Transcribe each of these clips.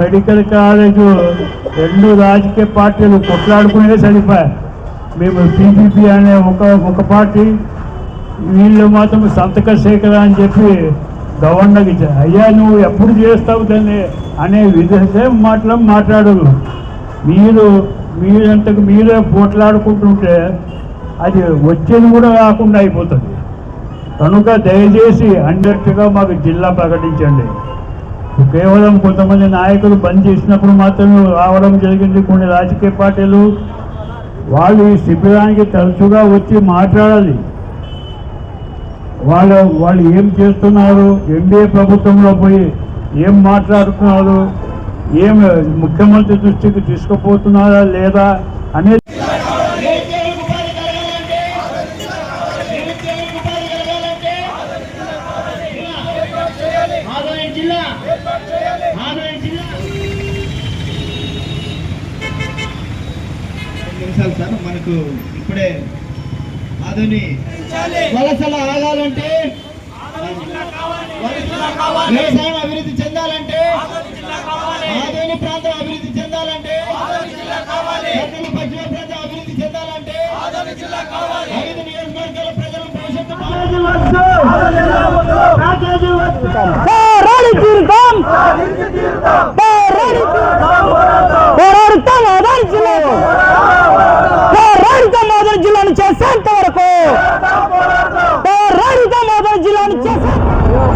Medical college రెండు రాజకీయ పార్టీలు కొట్లాడుకునే సరిపోయా మేము పీపీపీ అనే ఒక ఒక పార్టీ వీళ్ళు మాత్రం సంతక శేఖర అని చెప్పి గవర్నర్కి ఇచ్చారు. అయ్యా నువ్వు ఎప్పుడు చేస్తావు దాన్ని అనే విధంగా మాటలు మాట్లాడరు మీరు మీరంతకు మీరే పోట్లాడుకుంటుంటే అది వచ్చేది కూడా రాకుండా అయిపోతుంది. కనుక దయచేసి అన్నట్టుగా మాకు జిల్లా ప్రకటించండి. కేవలం కొంతమంది నాయకులు పనిచేసినప్పుడు చేసినప్పుడు మాత్రమే రావడం జరిగింది. కొన్ని రాజకీయ పార్టీలు వాళ్ళు ఈ శిబిరానికి తరచుగా వచ్చి మాట్లాడాలి. వాళ్ళ వాళ్ళు ఏం చేస్తున్నారు? ఎన్డీఏ ప్రభుత్వంలో పోయి ఏం మాట్లాడుతున్నారు? ఏం ముఖ్యమంత్రి దృష్టికి తీసుకుపోతున్నారా లేదా అనేది సార్ మనకు ఇప్పుడే ఆధుని వలసలు ఆగాలంటే వ్యవసాయం అభివృద్ధి చెందాలంటే ఆధుని ప్రాంతం అభివృద్ధి చెందాలంటే కర్నూలు పశ్చిమ ప్రాంతం అభివృద్ధి చెందాలంటే ఐదు నియోజకవర్గాల ప్రజల భవిష్యత్తు పోరాడుతాం. ఆదాని జిల్లా పోరాడుతాం ఆదాని జిల్లాను చేసేంత వరకు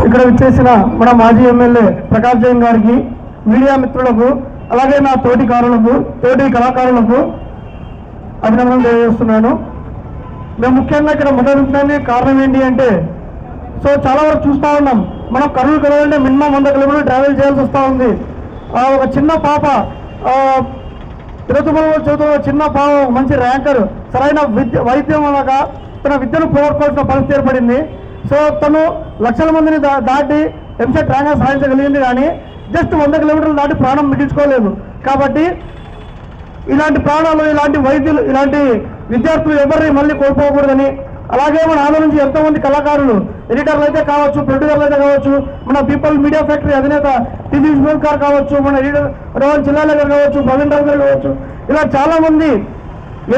ఇక్కడ విచ్చేసిన మన మాజీ ఎమ్మెల్యే ప్రకాష్ జైన్ గారికి మీడియా మిత్రులకు అలాగే నా తోటి కారులకు తోటి కళాకారులకు అభినందనలు తెలియజేస్తున్నాను. మేము ముఖ్యంగా ఇక్కడ మొదలుంటానికి కారణం ఏంటి అంటే సో చాలా వరకు చూస్తూ ఉన్నాం. మనం కర్నూలు కలవాలంటే మినిమం వంద కిలోమీటర్లు ట్రావెల్ చేయాల్సి వస్తూ ఉంది. ఆ, ఒక చిన్న పాప ఆ, చదువుతున్న చిన్న పాపం ఒక మంచి ర్యాంకర్. సరైన విద్య వైద్యం అనక తన విద్యను పోగొట్టుకోవాల్సిన పరిస్థితి ఏర్పడింది. సో తను లక్షల మందిని దా- దాటి ఎంసెట్ ర్యాంకర్ సాధించగలిగింది కానీ జస్ట్ వంద కిలోమీటర్లు దాటి ప్రాణం మిగించుకోలేదు. కాబట్టి ఇలాంటి ప్రాణాలు ఇలాంటి వైద్యులు ఇలాంటి విద్యార్థులు ఎవరిని మళ్ళీ కోల్పోకూడదని అలాగే మన ఆంధ్ర నుంచి ఎంతోమంది కళాకారులు ఎడిటర్లు అయితే కావచ్చు ప్రొడ్యూసర్లు అయితే కావచ్చు మన పీపుల్ మీడియా ఫ్యాక్టరీ అధినేత టీవీ విష్ణు కావచ్చు మన ఎడిటర్ రోహన్ చిల్లాల గారు కావచ్చు ప్రవీణ్ రావు గారు కావచ్చు ఇలా చాలామంది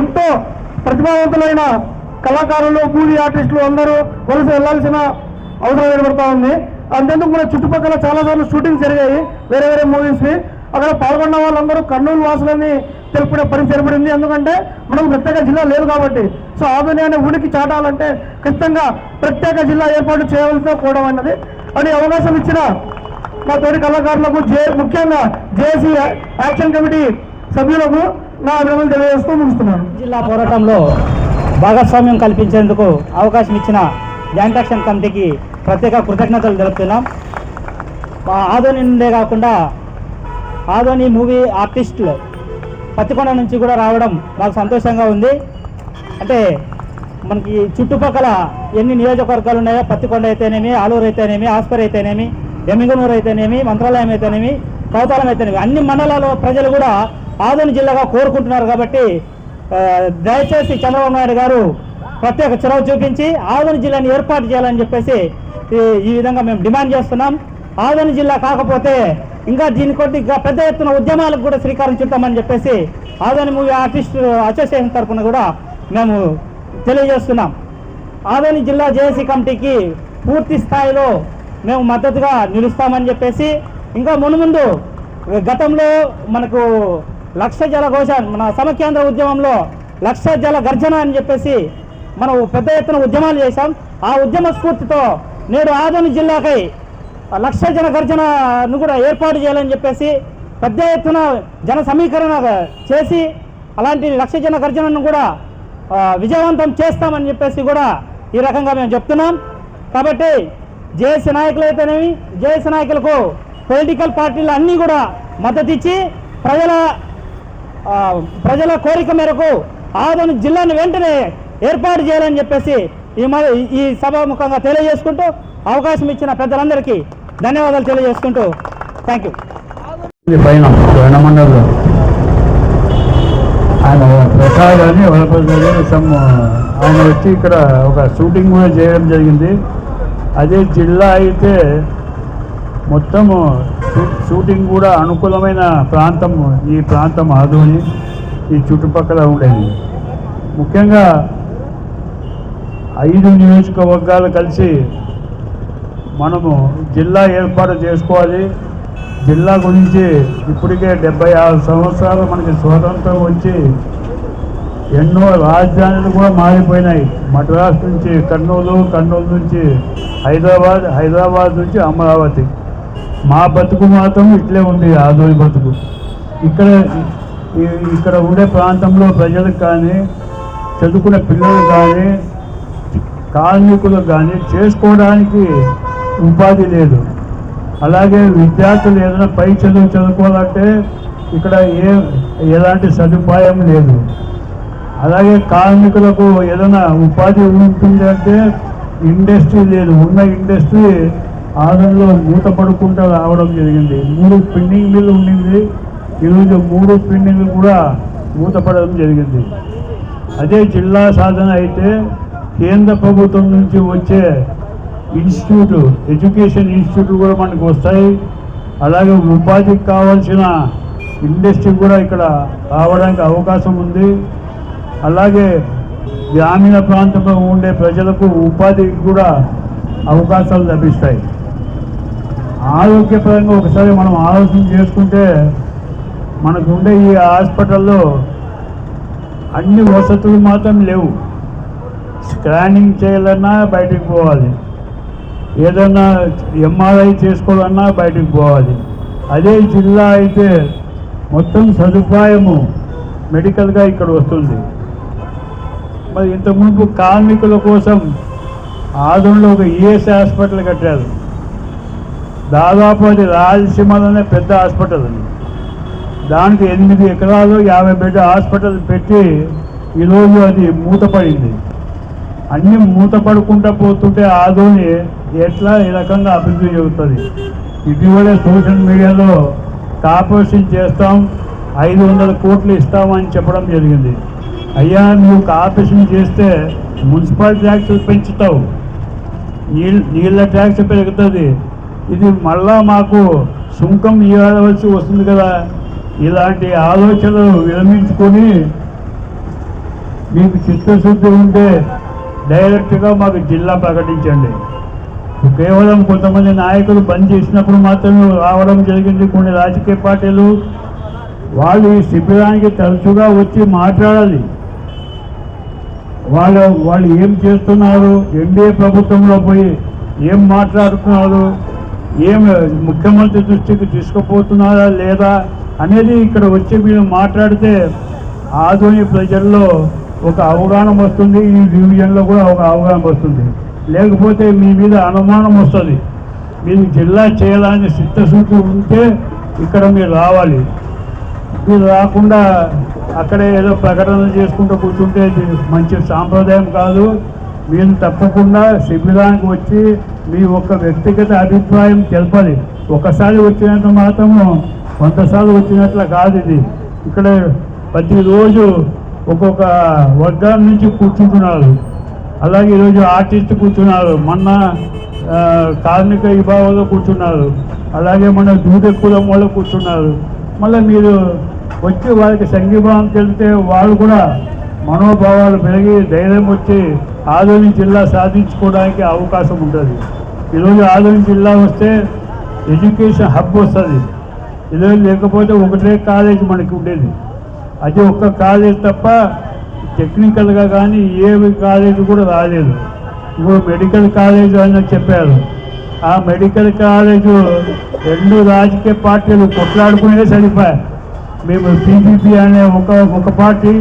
ఎంతో ప్రతిభావంతులైన కళాకారులు కూలీ ఆర్టిస్టులు అందరూ వలస వెళ్ళాల్సిన అవసరం ఏర్పడతా ఉంది. అంతేందుకు మన చుట్టుపక్కల చాలా షూటింగ్స్ జరిగాయి. వేరే వేరే మూవీస్వి అక్కడ పాల్గొన్న వాళ్ళందరూ కర్నూలు వాసులని తెలుపుకునే పరిస్థితి ఏర్పడింది. ఎందుకంటే మనం ప్రత్యేక జిల్లా లేదు కాబట్టి. సో ఆధుని అనే ఊరికి చాటాలంటే ఖచ్చితంగా ప్రత్యేక జిల్లా ఏర్పాటు చేయవలసిన కూడా అన్నది. అని అవకాశం ఇచ్చిన మా తోటి కళాకారులకు జే ముఖ్యంగా జేఏసీ యాక్షన్ కమిటీ సభ్యులకు నా అభినందనలు తెలియజేస్తూ ముగిస్తున్నాను. జిల్లా పోరాటంలో భాగస్వామ్యం కల్పించేందుకు అవకాశం ఇచ్చిన జాయింట్ యాక్షన్ కమిటీకి ప్రత్యేక కృతజ్ఞతలు తెలుపుతున్నాం. మా ఆదోని నుండే కాకుండా ఆదోని మూవీ ఆర్టిస్టులు పత్తికొండ నుంచి కూడా రావడం మాకు సంతోషంగా ఉంది. అంటే మనకి చుట్టుపక్కల ఎన్ని నియోజకవర్గాలు ఉన్నాయో పత్తికొండ అయితేనేమి ఆలూరు అయితేనేమి ఆస్పర్ అయితేనేమి ఎమ్మిగనూరు అయితేనేమి మంత్రాలయం అయితేనేమి కౌతాలం అయితేనేమి అన్ని మండలాల ప్రజలు కూడా ఆదోని జిల్లాగా కోరుకుంటున్నారు కాబట్టి దయచేసి చంద్రబాబు నాయుడు గారు ప్రత్యేక చొరవ చూపించి ఆదోని జిల్లాని ఏర్పాటు చేయాలని చెప్పేసి ఈ- ఈ విధంగా మేము డిమాండ్ చేస్తున్నాం. ఆదోని జిల్లా కాకపోతే ఇంకా దీని కొద్ది పెద్ద ఎత్తున ఉద్యమాలకు కూడా శ్రీకారం చుట్టామని చెప్పేసి ఆదోని మూవీ ఆర్టిస్ట్ అసోసియేషన్ తరఫున కూడా మేము తెలియజేస్తున్నాం. ఆదోని జిల్లా జేఏసీ కమిటీకి పూర్తి స్థాయిలో మేము మద్దతుగా నిలుస్తామని చెప్పేసి ఇంకా మునుముందు గతంలో మనకు లక్ష జల ఘోష మన సమకేంద్ర ఉద్యమంలో లక్ష జల గర్జన అని చెప్పేసి మనం పెద్ద ఎత్తున ఉద్యమాలు చేశాం. ఆ ఉద్యమ స్ఫూర్తితో నేడు ఆదోని జిల్లాకై లక్ష జన గర్జనను కూడా ఏర్పాటు చేయాలని చెప్పేసి పెద్ద ఎత్తున జన సమీకరణ చేసి అలాంటి లక్ష జన గర్జనను కూడా విజయవంతం చేస్తామని చెప్పేసి కూడా ఈ రకంగా మేము చెప్తున్నాం. కాబట్టి జేఏసీ నాయకులు అయితేనేమి జేఏసీ నాయకులకు పొలిటికల్ పార్టీలు అన్నీ కూడా మద్దతు ఇచ్చి ప్రజల ప్రజల కోరిక మేరకు ఆదోని జిల్లాను వెంటనే ఏర్పాటు చేయాలని చెప్పేసి ఈ ఈ సభాముఖంగా తెలియజేసుకుంటూ అవకాశం ఇచ్చిన పెద్దలందరికీ ధన్యవాదాలు తెలియజేసుకుంటూ థ్యాంక్ యూ. పైన మండలంలో. ఆయన ప్రసాద్ అని వలపల్లి సమ్ ఆయన వచ్చి ఇక్కడ ఒక షూటింగ్ కూడా చేయడం జరిగింది. అదే జిల్లా అయితే మొత్తము షూటింగ్ కూడా అనుకూలమైన ప్రాంతం ఈ ప్రాంతం ఆదోని ఈ చుట్టుపక్కల ఉండేది. ముఖ్యంగా ఐదు నియోజకవర్గాలు కలిసి మనము జిల్లా ఏర్పాటు చేసుకోవాలి. జిల్లా గురించి ఇప్పటికే డెబ్బై ఆరు సంవత్సరాలు మనకి స్వతంత్రం వచ్చి ఎన్నో రాజధానులు కూడా మారిపోయినాయి. మద్రాస్ నుంచి కర్నూలు కర్నూలు నుంచి హైదరాబాద్ హైదరాబాద్ నుంచి అమరావతి. మా బతుకు మాత్రం ఇట్లే ఉంది ఆదోని బతుకు. ఇక్కడ ఇక్కడ ఉండే ప్రాంతంలో ప్రజలకు కానీ చదువుకునే పిల్లలు కానీ కార్మికులకు కానీ చేసుకోవడానికి ఉపాధి లేదు. అలాగే విద్యార్థులు ఏదైనా పై చదువు చదువుకోవాలంటే ఇక్కడ ఏ ఎలాంటి సదుపాయం లేదు. అలాగే కార్మికులకు ఏదైనా ఉపాధి ఉంటుంది అంటే ఇండస్ట్రీ లేదు. ఉన్న ఇండస్ట్రీ ఆదంలో మూతపడుకుంటూ రావడం జరిగింది. మూడు పిన్నింగ్ మిల్లు ఉండింది. ఈరోజు మూడు పిన్నింగ్లు కూడా మూతపడడం జరిగింది. అదే జిల్లా సాధన అయితే కేంద్ర ప్రభుత్వం నుంచి వచ్చే ఇన్స్టిట్యూట్ ఎడ్యుకేషన్ ఇన్స్టిట్యూట్ కూడా మనకు వస్తాయి. అలాగే ఉపాధికి కావాల్సిన ఇండస్ట్రీ కూడా ఇక్కడ రావడానికి అవకాశం ఉంది. అలాగే గ్రామీణ ప్రాంతంలో ఉండే ప్రజలకు ఉపాధికి కూడా అవకాశాలు లభిస్తాయి. ఆరోగ్యపరంగా ఒకసారి మనం ఆలోచన చేసుకుంటే మనకు ఉండే ఈ హాస్పిటల్లో అన్ని వసతులు మాత్రం లేవు. స్కానింగ్ చేయాలన్నా బయటికి పోవాలి. ఏదన్నా ఎంఆర్ఐ చేసుకోవాలన్నా బయటికి పోవాలి. అదే జిల్లా అయితే మొత్తం సదుపాయము మెడికల్గా ఇక్కడ వస్తుంది. మరి ఇంత కార్మికుల కోసం ఆదంలో ఒక ఈఎస్ హాస్పిటల్ కట్టారు. దాదాపు అది రాయలసీమలోనే పెద్ద హాస్పిటల్ అది. దానికి ఎనిమిది ఎకరాలు యాభై బెడ్ హాస్పిటల్ పెట్టి ఈరోజు అది మూతపడింది. అన్నీ మూతపడుకుంటా పోతుంటే ఆదోని ఎట్లా ఈ రకంగా అభివృద్ధి చెబుతుంది? ఇటీవలే సోషల్ మీడియాలో కార్పొరేషన్ చేస్తాం ఐదు వందల కోట్లు ఇస్తామని చెప్పడం జరిగింది. అయ్యా నువ్వు కార్పొరేషన్ చేస్తే మున్సిపల్ ట్యాక్స్ పెంచుతావు. నీళ్ళ నీళ్ళ ట్యాక్స్ పెరుగుతుంది. ఇది మళ్ళా మాకు సుంకం ఇవ్వవలసి వస్తుంది కదా? ఇలాంటి ఆలోచనలు విరమించుకొని మీకు చిత్తశుద్ధి ఉంటే డైరెక్ట్గా మాకు జిల్లా ప్రకటించండి. కేవలం కొంతమంది నాయకులు బంద్ చేసినప్పుడు మాత్రమే రావడం జరిగింది. కొన్ని రాజకీయ పార్టీలు వాళ్ళు ఈ శిబిరానికి తరచుగా వచ్చి మాట్లాడాలి. వాళ్ళు వాళ్ళు ఏం చేస్తున్నారు? ఎన్డీఏ ప్రభుత్వంలో పోయి ఏం మాట్లాడుతున్నారు? ఏం ముఖ్యమంత్రి దృష్టికి తీసుకుపోతున్నారా లేదా అనేది ఇక్కడ వచ్చి మీరు మాట్లాడితే ఆధునిక ప్రజల్లో ఒక అవగాహన వస్తుంది ఈ డివిజన్లో కూడా ఒక అవగాహన వస్తుంది. లేకపోతే మీ మీద అనుమానం వస్తుంది. మీరు జిల్లా చేయాలని చిత్తశుద్ధి ఉంటే ఇక్కడ మీరు రావాలి. మీరు రాకుండా అక్కడే ఏదో ప్రకటన చేసుకుంటూ కూర్చుంటే మంచి సాంప్రదాయం కాదు. మీరు తప్పకుండా శిబిరానికి వచ్చి మీ ఒక్క వ్యక్తిగత అభిప్రాయం తెలపాలి. ఒకసారి వచ్చినంత మాత్రము కొంతసార్లు వచ్చినట్లు కాదు ఇది. ఇక్కడ ప్రతిరోజు ఒక్కొక్క వర్గాల నుంచి కూర్చుంటున్నారు. అలాగే ఈరోజు ఆర్టిస్ట్ కూర్చున్నారు. మొన్న కార్మిక విభాగంలో కూర్చున్నారు. అలాగే మన దూడ కులం వాళ్ళు కూర్చున్నారు. మళ్ళీ మీరు వచ్చి వాళ్ళకి సంఘీభావం తెలిస్తే వాళ్ళు కూడా మనోభావాలు పెరిగి ధైర్యం వచ్చి ఆదోని జిల్లా సాధించుకోవడానికి అవకాశం ఉంటుంది. ఈరోజు ఆదోని జిల్లా వస్తే ఎడ్యుకేషన్ హబ్ వస్తుంది. ఈరోజు లేకపోతే ఒకటే కాలేజ్ మనకి ఉండేది. అది ఒక్క కాలేజ్ తప్ప టెక్నికల్గా కానీ ఏవి కాలేజ్ కూడా రాలేదు. ఇప్పుడు మెడికల్ కాలేజ్ అని చెప్పారు. ఆ మెడికల్ కాలేజు రెండు రాజకీయ పార్టీలు కొట్లాడుకునే సరిపోయాయి మేము పీపీపీ అనే ఒక ఒక పార్టీ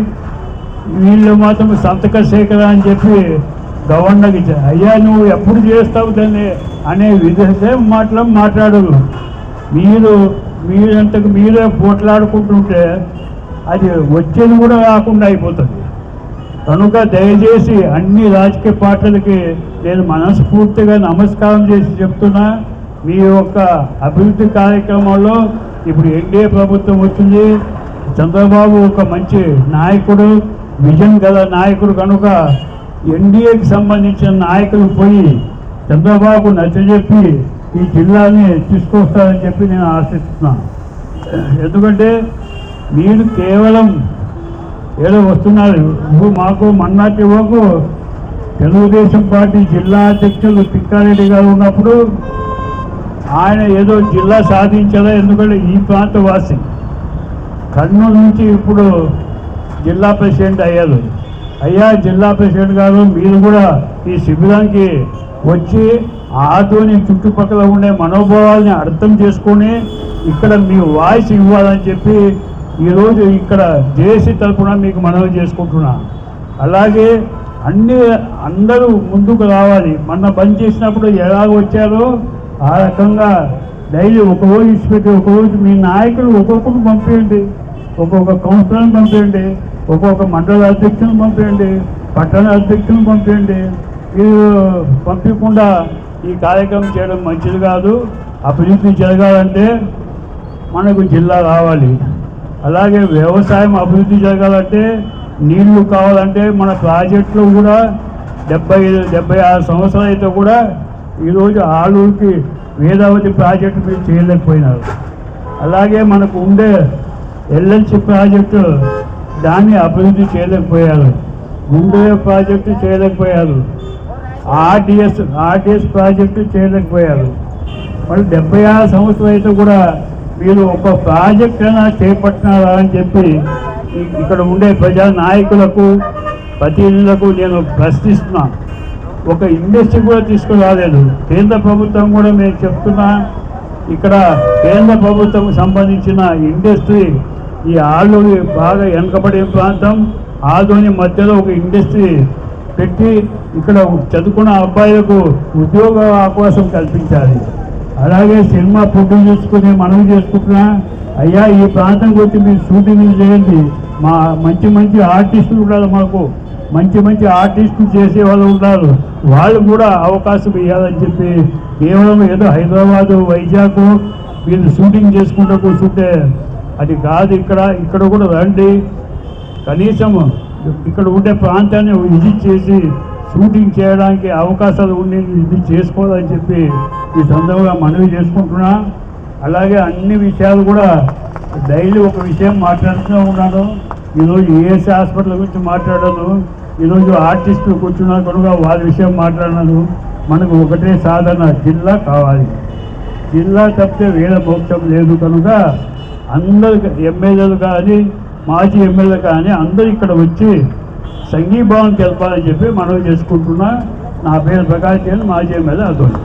వీళ్ళు మాత్రం సంతక శేఖర అని చెప్పి గవర్నర్కి ఇచ్చారు అయ్యా నువ్వు ఎప్పుడు చేస్తావు దాన్ని అనే విధంగా మాటలు మాట్లాడరు. మీరు మీరంతకు మీరే పోట్లాడుకుంటుంటే అది వచ్చేది కూడా రాకుండా అయిపోతుంది. కనుక దయచేసి అన్ని రాజకీయ పార్టీలకి నేను మనస్ఫూర్తిగా నమస్కారం చేసి చెప్తున్నా మీ యొక్క అభివృద్ధి కార్యక్రమంలో ఇప్పుడు ఎన్డీఏ ప్రభుత్వం వచ్చింది. చంద్రబాబు ఒక మంచి నాయకుడు విజన్ గల నాయకుడు కనుక ఎన్డీఏకి సంబంధించిన నాయకులు పోయి చంద్రబాబు నచ్చజెప్పి ఈ జిల్లాని తీసుకొస్తారని చెప్పి నేను ఆశిస్తున్నాను. ఎందుకంటే మీరు కేవలం ఏదో వస్తున్నారు నువ్వు మాకు మన్నాటి వరకు తెలుగుదేశం పార్టీ జిల్లా అధ్యక్షులు తిక్కారెడ్డి గారు ఉన్నప్పుడు ఆయన ఏదో జిల్లా సాధించారా ఎందుకంటే ఈ ప్రాంత వాసి. కర్నూలు నుంచి ఇప్పుడు జిల్లా ప్రెసిడెంట్ అయ్యారు అయ్యా జిల్లా ప్రెసిడెంట్ గారు మీరు కూడా ఈ శిబిరానికి వచ్చి ఆతోని చుట్టుపక్కల ఉండే మనోభావాల్ని అర్థం చేసుకొని ఇక్కడ మీ వాయిస్ ఇవ్వాలని చెప్పి ఈరోజు ఇక్కడ జేసీ తరఫున మీకు మనవి చేసుకుంటున్నా. అలాగే అన్ని అందరూ ముందుకు రావాలి. మొన్న బంద్ చేసినప్పుడు ఎలా వచ్చారో ఆ రకంగా డైలీ ఒక రోజు ఇచ్చిపెట్టి ఒక రోజు మీ నాయకులు ఒక్కొక్కరు పంపేయండి. ఒక్కొక్క కౌన్సిలర్ని పంపేయండి. ఒక్కొక్క మండల అధ్యక్షులను పంపేయండి. పట్టణ అధ్యక్షులను పంపేయండి. మీరు పంపించకుండా ఈ కార్యక్రమం చేయడం మంచిది కాదు. అభివృద్ధి జరగాలంటే మనకు జిల్లా రావాలి. అలాగే వ్యవసాయం అభివృద్ధి జరగాలంటే నీళ్ళు కావాలంటే మన ప్రాజెక్టులు కూడా డెబ్బై డెబ్బై ఆరు సంవత్సరాలు అయితే కూడా ఈరోజు ఆలూరుకి వేదావతి ప్రాజెక్టు మీరు చేయలేకపోయినారు. అలాగే మనకు ఉండే ఎల్ఎల్సి ప్రాజెక్టు దాన్ని అభివృద్ధి చేయలేకపోయారు. ఉండే ప్రాజెక్టు చేయలేకపోయారు. ఆర్డిఎస్ ఆర్డిఎస్ ప్రాజెక్టు చేయలేకపోయారు. మరి డెబ్బై ఆరు సంవత్సరాలు అయితే కూడా మీరు ఒక ప్రాజెక్ట్ అయినా చేపట్టినారా అని చెప్పి ఇక్కడ ఉండే ప్రజా నాయకులకు ప్రతినిధులకు నేను ప్రశ్నిస్తున్నాను ఒక ఇండస్ట్రీ కూడా తీసుకురాలేదు. కేంద్ర ప్రభుత్వం కూడా మేము చెప్తున్నా ఇక్కడ కేంద్ర ప్రభుత్వం సంబంధించిన ఇండస్ట్రీ ఈ ఆలూరి బాగా వెనకబడే ప్రాంతం ఆదోని మధ్యలో ఒక ఇండస్ట్రీ పెట్టి ఇక్కడ చదువుకున్న అబ్బాయిలకు ఉద్యోగ అవకాశం కల్పించాలి. అలాగే సినిమా ఫోటో చేసుకుని మనం చేసుకుంటున్నా. అయ్యా ఈ ప్రాంతంకి వచ్చి మీరు షూటింగ్ చేయండి. మా మంచి మంచి ఆర్టిస్టులు ఉండాలి మాకు. మంచి మంచి ఆర్టిస్టులు చేసే వాళ్ళు ఉన్నారు వాళ్ళు కూడా అవకాశం ఇవ్వాలని చెప్పి కేవలం ఏదో హైదరాబాదు వైజాగ్ వీళ్ళు షూటింగ్ చేసుకుంటూ కూర్చుంటే అది కాదు. ఇక్కడ ఇక్కడ కూడా రండి. కనీసం ఇక్కడ ఉండే ప్రాంతాన్ని విజిట్ చేసి షూటింగ్ చేయడానికి అవకాశాలు ఉండి ఇది చేసుకోవాలని చెప్పి ఈ సందర్భంగా మనవి చేసుకుంటున్నా. అలాగే అన్ని విషయాలు కూడా డైలీ ఒక విషయం మాట్లాడుతూ ఉన్నాను. ఈరోజు ఏఎస్ఐ హాస్పిటల్ గురించి మాట్లాడాను. ఈరోజు ఆర్టిస్టులు కూర్చున్నారు కనుక వారి విషయం మాట్లాడినాను మనకు ఒకటే సాధన జిల్లా కావాలి. జిల్లా తప్పితే వేల మోక్షం లేదు కనుక అందరు ఎమ్మెల్యేలు కానీ మాజీ ఎమ్మెల్యే కానీ అందరూ ఇక్కడ వచ్చి సంఘీభావం తెలపాలని చెప్పి మనవి చేసుకుంటున్నా. నా పేరు ప్రకాష్ అని మాజీ ఎమ్మెల్యే అతను